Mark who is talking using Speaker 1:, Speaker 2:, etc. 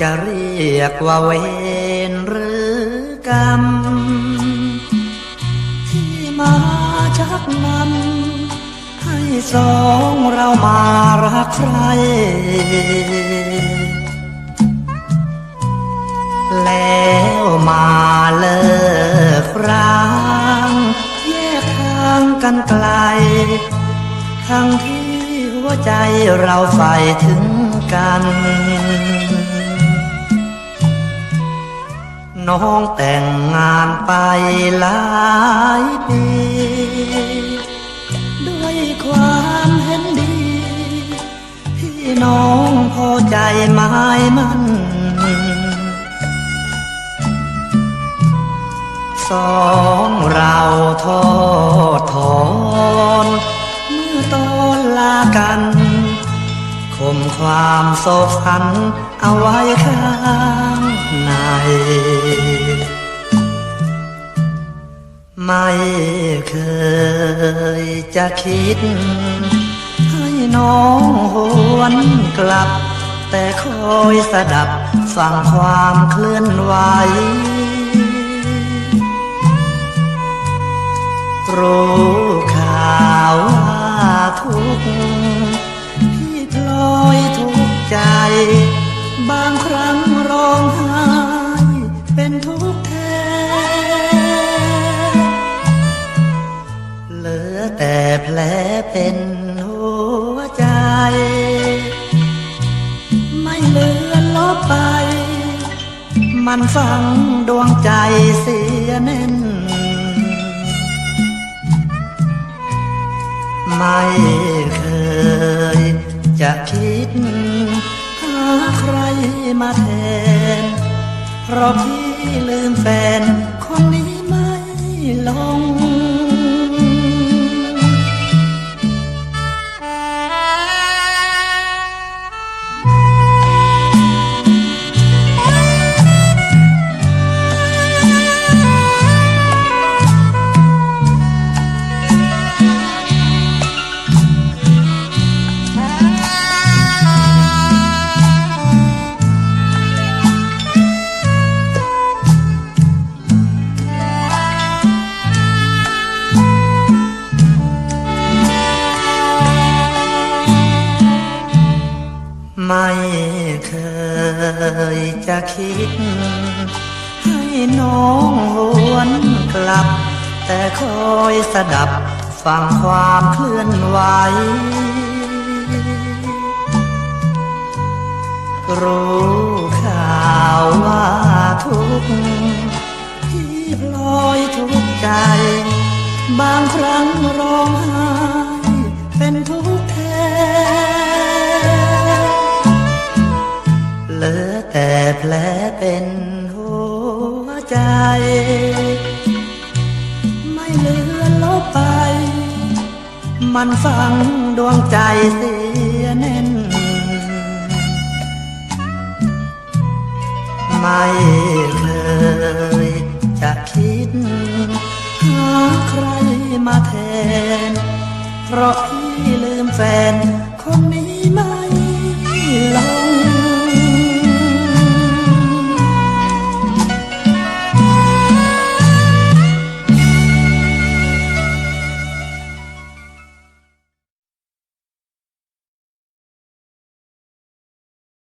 Speaker 1: จะเรียกว่าเวรหรือกรรม ที่มาชักนำให้สองเรามารักใคร แล้วมาเลิกร้างแยกทางกันไกล ทั้งที่หัวใจเราใฝ่ถึงกัน น้องแต่งงานไปหลายปี ด้วยความเห็นดี ที่น้องพอใจหมายมันสองเราทอดถอนเมื่อตอนลากัน คมความโศกสันเอาไว้ข้างใน ไม่เคยจะคิด ให้น้องหวนกลับ แต่คอยสดับฟังความเคลื่อนไหว รู้ข่าวว่าทุกข์ บางครั้งร้องไห้เป็นทุกข์แท้ เหลือแต่แผลเป็นหัวใจ ไม่เหลือลบไป มันฝังดวงใจเสียแน่น ไม่เคยจะคิด ใครมาแทนเพราะพี่ลืมแฟน ยจะคิด ให้น้องหวนกลับ แต่คอยสดับฟังความเคลื่อนไหวรู้ข่าวว่าทุกที่พลอยทุกใจ บางครั้งร้อง มันฟังดวงใจเสียแน่น ไม่เคยจะคิด หาใครมาแทน เพราะพี่ลืมแฟน